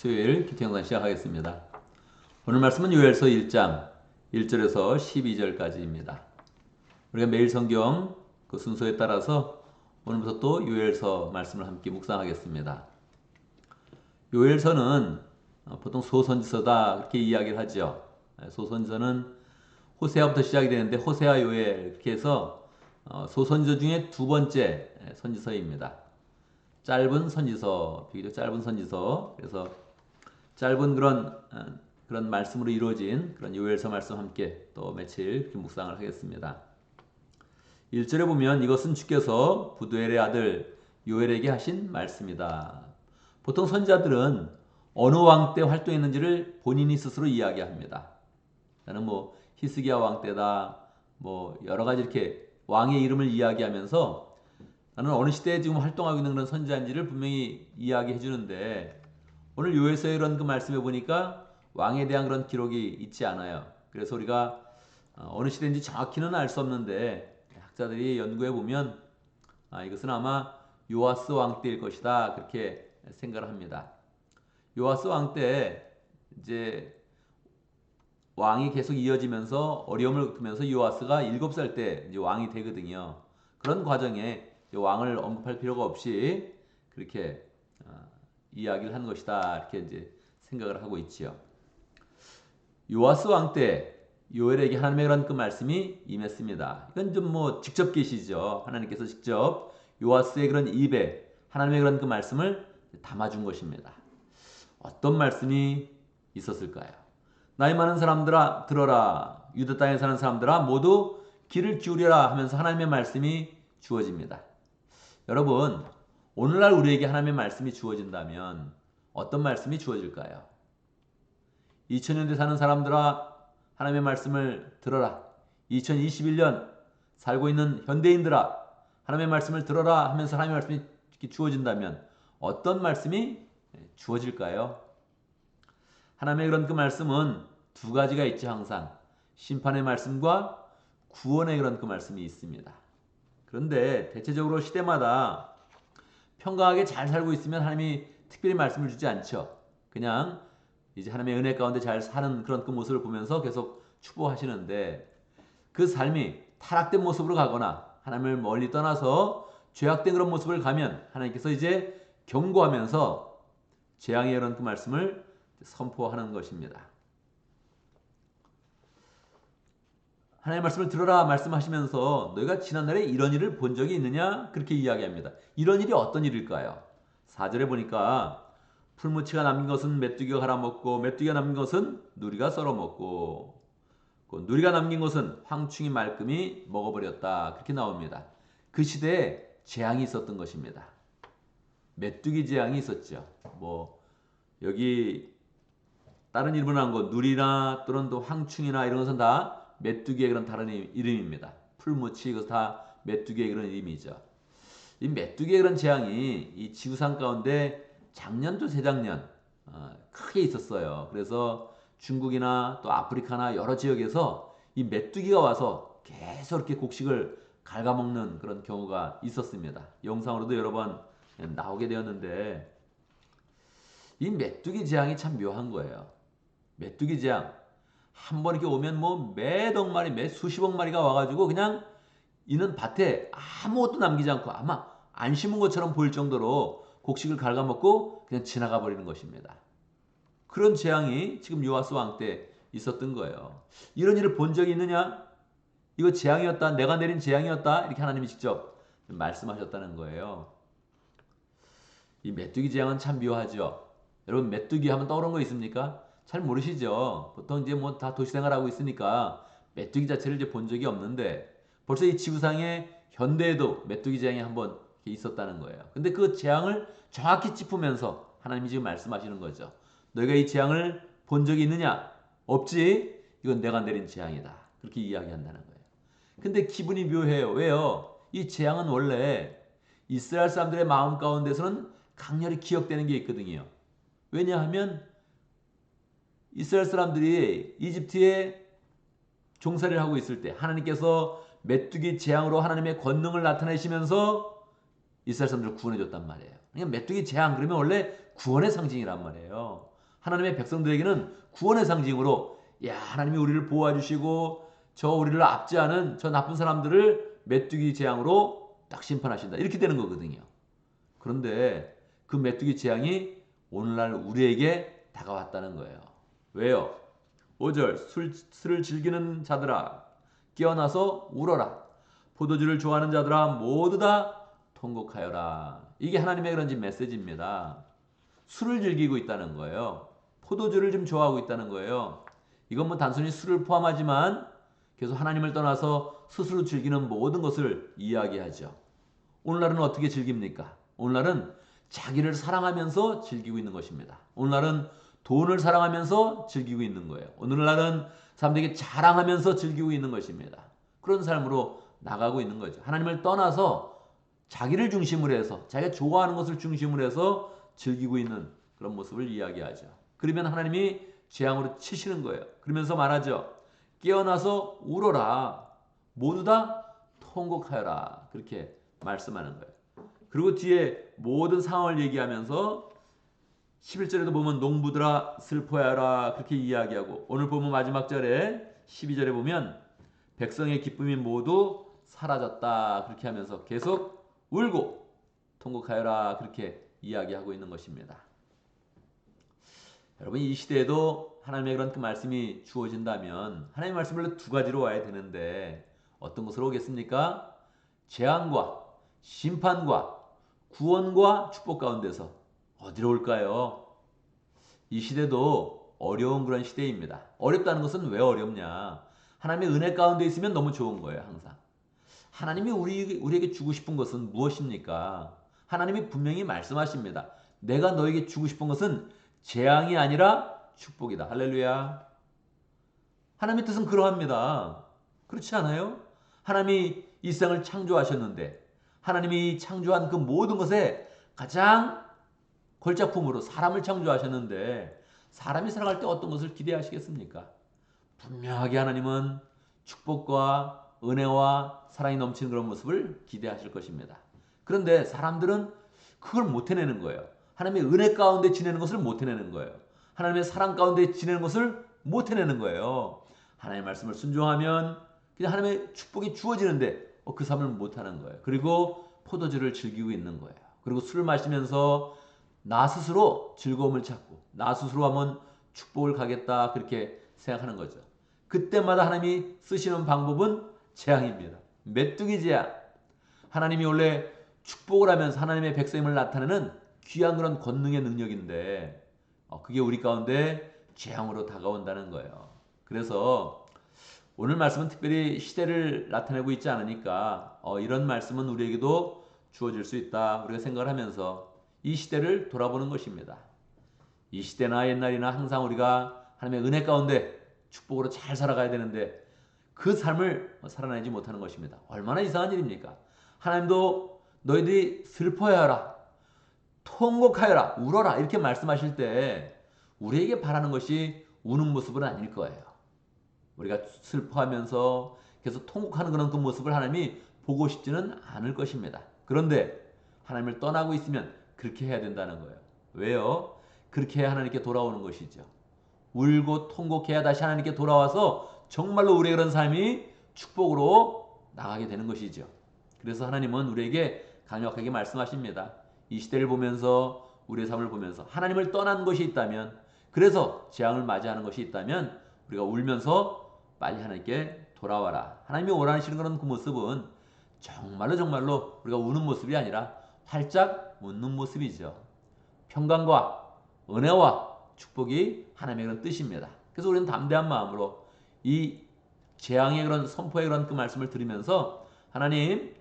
수요일 큐티 영상 시작하겠습니다. 오늘 말씀은 요엘서 1장 1절에서 12절까지입니다. 우리가 매일 성경 그 순서에 따라서 오늘부터 또 요엘서 말씀을 함께 묵상하겠습니다. 요엘서는 보통 소선지서다 그렇게 이야기를 하죠. 소선지서는 호세아부터 시작이 되는데 호세아 요엘 이렇게 해서 어, 소선지서 중에 두 번째 선지서입니다. 짧은 선지서, 비교적 짧은 선지서. 그래서 짧은 그런 어, 그런 말씀으로 이루어진 그런 요엘서 말씀 함께 또 며칠 묵상을 하겠습니다. 1절에 보면 이것은 주께서 부두엘의 아들 요엘에게 하신 말씀이다. 보통 선자들은 어느 왕 때 활동했는지를 본인이 스스로 이야기합니다. 나는 뭐 히스기야 왕 때다, 뭐 여러 가지 이렇게 왕의 이름을 이야기하면서 나는 어느 시대에 지금 활동하고 있는 그런 선지자인지를 분명히 이야기해 주는데 오늘 요에서의 이런 그 말씀해 보니까 왕에 대한 그런 기록이 있지 않아요. 그래서 우리가 어, 어느 시대인지 정확히는 알 수 없는데 학자들이 연구해 보면 아, 이것은 아마 요아스 왕 때일 것이다 그렇게 생각을 합니다. 요아스 왕 때 이제 왕이 계속 이어지면서 어려움을 겪으면서 요아스가 7살 때 이제 왕이 되거든요. 그런 과정에 왕을 언급할 필요가 없이 그렇게 어, 이야기를 한 것이다 이렇게 이제 생각을 하고 있지요. 요아스 왕 때 요엘에게 하나님의 그런 그 말씀이 임했습니다. 이건 좀 뭐 직접 계시죠. 하나님께서 직접 요아스의 그런 입에 하나님의 그런 그 말씀을 담아준 것입니다. 어떤 말씀이 있었을까요? 나이 많은 사람들아 들어라 유다 땅에 사는 사람들아 모두 귀를 기울여라 하면서 하나님의 말씀이 주어집니다. 여러분, 오늘날 우리에게 하나님의 말씀이 주어진다면 어떤 말씀이 주어질까요? 2000년대 사는 사람들아 하나님의 말씀을 들어라. 2021년 살고 있는 현대인들아 하나님의 말씀을 들어라 하면서 하나님의 말씀이 주어진다면 어떤 말씀이 주어질까요? 하나님의 그런 그 말씀은 두 가지가 있죠 항상 심판의 말씀과 구원의 그런 그 말씀이 있습니다. 그런데 대체적으로 시대마다 평강하게 잘 살고 있으면 하나님이 특별히 말씀을 주지 않죠. 그냥 이제 하나님의 은혜 가운데 잘 사는 그런 그 모습을 보면서 계속 추구하시는데 그 삶이 타락된 모습으로 가거나 하나님을 멀리 떠나서 죄악된 그런 모습을 가면 하나님께서 이제 경고하면서 재앙의 이런 그 말씀을 선포하는 것입니다. 하나님의 말씀을 들어라 말씀하시면서 너희가 지난날에 이런 일을 본 적이 있느냐 그렇게 이야기합니다. 이런 일이 어떤 일일까요? 4절에 보니까 풀무치가 남긴 것은 메뚜기가 갈아먹고 메뚜기가 남긴 것은 누리가 썰어먹고 그 누리가 남긴 것은 황충이 말끔히 먹어버렸다 그렇게 나옵니다. 그 시대에 재앙이 있었던 것입니다. 메뚜기 재앙이 있었죠. 뭐 여기 다른 일본 한 거 누리나 또는 또 황충이나 이런 것은 다 메뚜기의 그런 다른 이름입니다. 풀무치 이것 다 메뚜기의 그런 이름이죠. 이 메뚜기의 그런 재앙이 이 지구상 가운데 작년도 재작년 어, 크게 있었어요. 그래서 중국이나 또 아프리카나 여러 지역에서 이 메뚜기가 와서 계속 이렇게 곡식을 갉아먹는 그런 경우가 있었습니다. 영상으로도 여러 번 나오게 되었는데 이 메뚜기 재앙이 참 묘한 거예요. 메뚜기 재앙 한 번 이렇게 오면 뭐 매덕 마리, 매 수십억 마리가 와가지고 그냥 이는 밭에 아무것도 남기지 않고 아마 안 심은 것처럼 보일 정도로 곡식을 갉아먹고 그냥 지나가 버리는 것입니다. 그런 재앙이 지금 요아스 왕 때 있었던 거예요. 이런 일을 본 적이 있느냐? 이거 재앙이었다. 내가 내린 재앙이었다. 이렇게 하나님이 직접 말씀하셨다는 거예요. 이 메뚜기 재앙은 참 묘하죠. 여러분 메뚜기 하면 떠오르는 거 있습니까? 잘 모르시죠. 보통 이제 뭐 다 도시 생활하고 있으니까 메뚜기 자체를 이제 본 적이 없는데 벌써 이 지구상에 현대에도 메뚜기 재앙이 한번 있었다는 거예요. 근데 그 재앙을 정확히 짚으면서 하나님이 지금 말씀하시는 거죠. 너희가 이 재앙을 본 적이 있느냐? 없지? 이건 내가 내린 재앙이다. 그렇게 이야기한다는 거예요. 근데 기분이 묘해요. 왜요? 이 재앙은 원래 이스라엘 사람들의 마음 가운데서는 강렬히 기억되는 게 있거든요. 왜냐하면 이스라엘 사람들이 이집트에 종살이를 하고 있을 때 하나님께서 메뚜기 재앙으로 하나님의 권능을 나타내시면서 이스라엘 사람들을 구원해 줬단 말이에요. 그러니까 메뚜기 재앙 그러면 원래 구원의 상징이란 말이에요. 하나님의 백성들에게는 구원의 상징으로 야 하나님이 우리를 보호해 주시고 저 우리를 압제하는 저 나쁜 사람들을 메뚜기 재앙으로 딱 심판하신다. 이렇게 되는 거거든요. 그런데 그 메뚜기 재앙이 오늘날 우리에게 다가왔다는 거예요. 왜요? 5절 술, 술을 즐기는 자들아 깨어나서 울어라. 포도주를 좋아하는 자들아 모두 다 통곡하여라. 이게 하나님의 그런지 메시지입니다. 술을 즐기고 있다는 거예요. 포도주를 좀 좋아하고 있다는 거예요. 이건 뭐 단순히 술을 포함하지만 계속 하나님을 떠나서 스스로 즐기는 모든 것을 이야기하죠. 오늘날은 어떻게 즐깁니까? 오늘날은 자기를 사랑하면서 즐기고 있는 것입니다. 오늘날은 돈을 사랑하면서 즐기고 있는 거예요. 오늘날은 사람들에게 자랑하면서 즐기고 있는 것입니다. 그런 삶으로 나가고 있는 거죠. 하나님을 떠나서 자기를 중심으로 해서 자기가 좋아하는 것을 중심으로 해서 즐기고 있는 그런 모습을 이야기하죠. 그러면 하나님이 재앙으로 치시는 거예요. 그러면서 말하죠. 깨어나서 울어라. 모두 다 통곡하여라. 그렇게 말씀하는 거예요. 그리고 뒤에 모든 상황을 얘기하면서 11절에도 보면 농부들아 슬퍼하라 그렇게 이야기하고 오늘 보면 마지막 절에 12절에 보면 백성의 기쁨이 모두 사라졌다 그렇게 하면서 계속 울고 통곡하여라 그렇게 이야기하고 있는 것입니다. 여러분 이 시대에도 하나님의 그런 그 말씀이 주어진다면 하나님의 말씀을 두 가지로 와야 되는데 어떤 것으로 오겠습니까? 재앙과 심판과 구원과 축복 가운데서 어디로 올까요? 이 시대도 어려운 그런 시대입니다. 어렵다는 것은 왜 어렵냐? 하나님의 은혜 가운데 있으면 너무 좋은 거예요, 항상. 하나님이 우리, 우리에게 주고 싶은 것은 무엇입니까? 하나님이 분명히 말씀하십니다. 내가 너에게 주고 싶은 것은 재앙이 아니라 축복이다. 할렐루야. 하나님의 뜻은 그러합니다. 그렇지 않아요? 하나님이 이 세상을 창조하셨는데 하나님이 창조한 그 모든 것에 가장 걸작품으로 사람을 창조하셨는데 사람이 살아갈 때 어떤 것을 기대하시겠습니까? 분명하게 하나님은 축복과 은혜와 사랑이 넘치는 그런 모습을 기대하실 것입니다. 그런데 사람들은 그걸 못 해내는 거예요. 하나님의 은혜 가운데 지내는 것을 못 해내는 거예요. 하나님의 사랑 가운데 지내는 것을 못 해내는 거예요. 하나님의 말씀을 순종하면 그냥 하나님의 축복이 주어지는데 어, 그 삶을 못 하는 거예요. 그리고 포도주를 즐기고 있는 거예요. 그리고 술을 마시면서 나 스스로 즐거움을 찾고 나 스스로 하면 축복을 가겠다 그렇게 생각하는 거죠. 그때마다 하나님이 쓰시는 방법은 재앙입니다. 메뚜기 재앙. 하나님이 원래 축복을 하면서 하나님의 백성임을 나타내는 귀한 그런 권능의 능력인데 어, 그게 우리 가운데 재앙으로 다가온다는 거예요. 그래서 오늘 말씀은 특별히 시대를 나타내고 있지 않으니까 어, 이런 말씀은 우리에게도 주어질 수 있다 우리가 생각을 하면서 이 시대를 돌아보는 것입니다. 이 시대나 옛날이나 항상 우리가 하나님의 은혜 가운데 축복으로 잘 살아가야 되는데 그 삶을 살아내지 못하는 것입니다. 얼마나 이상한 일입니까? 하나님도 너희들이 슬퍼하여라, 통곡하여라, 울어라 이렇게 말씀하실 때 우리에게 바라는 것이 우는 모습은 아닐 거예요. 우리가 슬퍼하면서 계속 통곡하는 그런 그 모습을 하나님이 보고 싶지는 않을 것입니다. 그런데 하나님을 떠나고 있으면 그렇게 해야 된다는 거예요. 왜요? 그렇게 해야 하나님께 돌아오는 것이죠. 울고 통곡해야 다시 하나님께 돌아와서 정말로 우리의 그런 삶이 축복으로 나가게 되는 것이죠. 그래서 하나님은 우리에게 강력하게 말씀하십니다. 이 시대를 보면서 우리의 삶을 보면서 하나님을 떠난 것이 있다면 그래서 재앙을 맞이하는 것이 있다면 우리가 울면서 빨리 하나님께 돌아와라. 하나님이 원하시는 그런 그 모습은 정말로 정말로 우리가 우는 모습이 아니라 활짝 웃는 모습이죠. 평강과 은혜와 축복이 하나님의 그런 뜻입니다. 그래서 우리는 담대한 마음으로 이 재앙의 그런 선포의 그런 그 말씀을 들으면서 하나님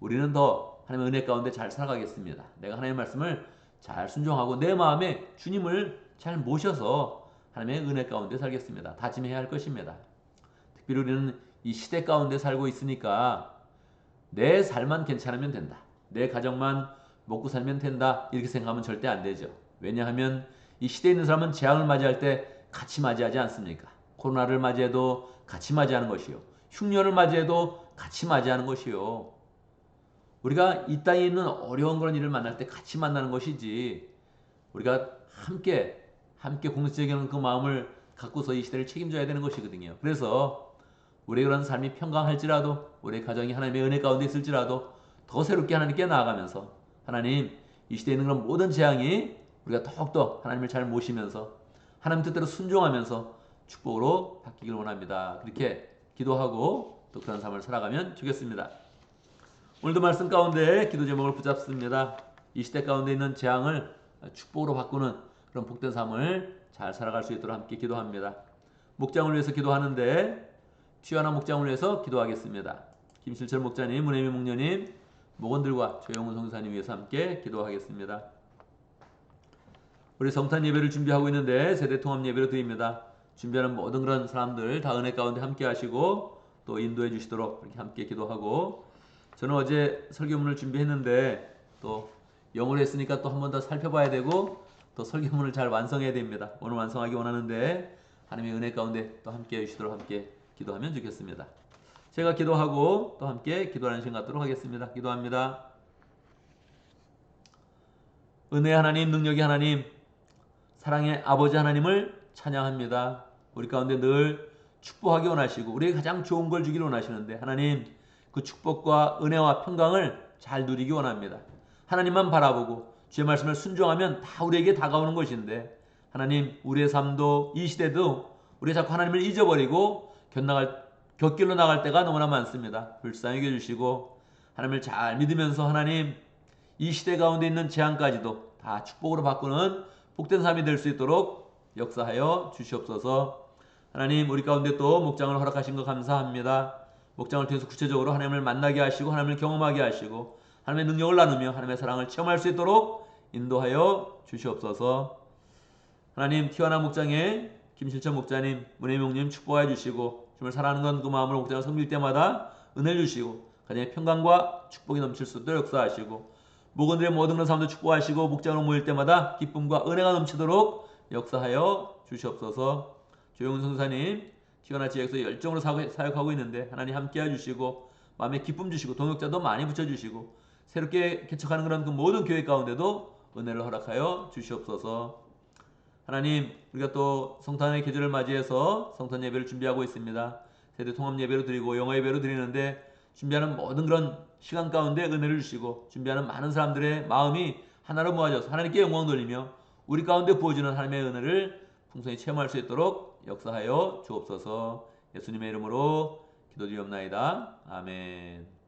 우리는 더 하나님의 은혜 가운데 잘 살아가겠습니다. 내가 하나님의 말씀을 잘 순종하고 내 마음에 주님을 잘 모셔서 하나님의 은혜 가운데 살겠습니다. 다짐해야 할 것입니다. 특별히 우리는 이 시대 가운데 살고 있으니까 내 삶만 괜찮으면 된다. 내 가정만 먹고 살면 된다. 이렇게 생각하면 절대 안 되죠. 왜냐하면 이 시대에 있는 사람은 재앙을 맞이할 때 같이 맞이하지 않습니까? 코로나를 맞이해도 같이 맞이하는 것이요. 흉년을 맞이해도 같이 맞이하는 것이요. 우리가 이 땅에 있는 어려운 그런 일을 만날 때 같이 만나는 것이지 우리가 함께 함께 공동체적인 그 마음을 갖고서 이 시대를 책임져야 되는 것이거든요. 그래서 우리의 그런 삶이 평강할지라도 우리의 가정이 하나님의 은혜 가운데 있을지라도 더 새롭게 하나님께 나아가면서 하나님 이 시대에 있는 그런 모든 재앙이 우리가 더욱더 하나님을 잘 모시면서 하나님 뜻대로 순종하면서 축복으로 바뀌길 원합니다. 그렇게 기도하고 또 그런 삶을 살아가면 좋겠습니다. 오늘도 말씀 가운데 기도 제목을 붙잡습니다. 이 시대 가운데 있는 재앙을 축복으로 바꾸는 그런 복된 삶을 잘 살아갈 수 있도록 함께 기도합니다. 목장을 위해서 기도하는데 튀어나온 목장을 위해서 기도하겠습니다. 김실철 목자님, 문혜미 목녀님, 목원들과 조영훈 성사님 위해서 함께 기도하겠습니다. 우리 성탄 예배를 준비하고 있는데 세대 통합 예배로 드립니다. 준비하는 모든 그런 사람들 다 은혜 가운데 함께 하시고 또 인도해 주시도록 이렇게 함께 기도하고 저는 어제 설교문을 준비했는데 또 영어로 했으니까 또 한 번 더 살펴봐야 되고 또 설교문을 잘 완성해야 됩니다. 오늘 완성하기 원하는데 하나님의 은혜 가운데 또 함께 해 주시도록 함께 기도하면 좋겠습니다. 제가 기도하고 또 함께 기도하는 시간 갖도록 하겠습니다. 기도합니다. 은혜 하나님, 능력의 하나님, 사랑의 아버지 하나님을 찬양합니다. 우리 가운데 늘 축복하기 원하시고 우리에게 가장 좋은 걸 주기를 원하시는데 하나님 그 축복과 은혜와 평강을 잘 누리기 원합니다. 하나님만 바라보고 주의 말씀을 순종하면 다 우리에게 다가오는 것인데 하나님 우리의 삶도 이 시대도 우리 자꾸 하나님을 잊어버리고 곁나갈 곁길로 나갈 때가 너무나 많습니다. 불쌍히 여겨주시고 하나님을 잘 믿으면서 하나님 이 시대 가운데 있는 재앙까지도 다 축복으로 바꾸는 복된 삶이 될 수 있도록 역사하여 주시옵소서. 하나님 우리 가운데 또 목장을 허락하신 것 감사합니다. 목장을 통해서 구체적으로 하나님을 만나게 하시고 하나님을 경험하게 하시고 하나님의 능력을 나누며 하나님의 사랑을 체험할 수 있도록 인도하여 주시옵소서. 하나님 티와나 목장에 김실천 목자님, 문혜명님 축복해 주시고 주님을 사랑하는 건 그 마음으로 목장을 섬길 때마다 은혜를 주시고 가정의 평강과 축복이 넘칠 수 있도록 역사하시고 목원들의 모든 그런 사람들 축복하시고 목장으로 모일 때마다 기쁨과 은혜가 넘치도록 역사하여 주시옵소서. 조용훈 선사님 티와나 지역에서 열정으로 사역하고 있는데 하나님 함께해 주시고 마음에 기쁨 주시고 동역자도 많이 붙여 주시고 새롭게 개척하는 그런 그 모든 교회 가운데도 은혜를 허락하여 주시옵소서. 하나님, 우리가 또 성탄의 계절을 맞이해서 성탄 예배를 준비하고 있습니다. 세대 통합 예배로 드리고 영어 예배로 드리는데 준비하는 모든 그런 시간 가운데 은혜를 주시고 준비하는 많은 사람들의 마음이 하나로 모아져서 하나님께 영광 돌리며 우리 가운데 부어주는 하나님의 은혜를 풍성히 체험할 수 있도록 역사하여 주옵소서. 예수님의 이름으로 기도드리옵나이다. 아멘.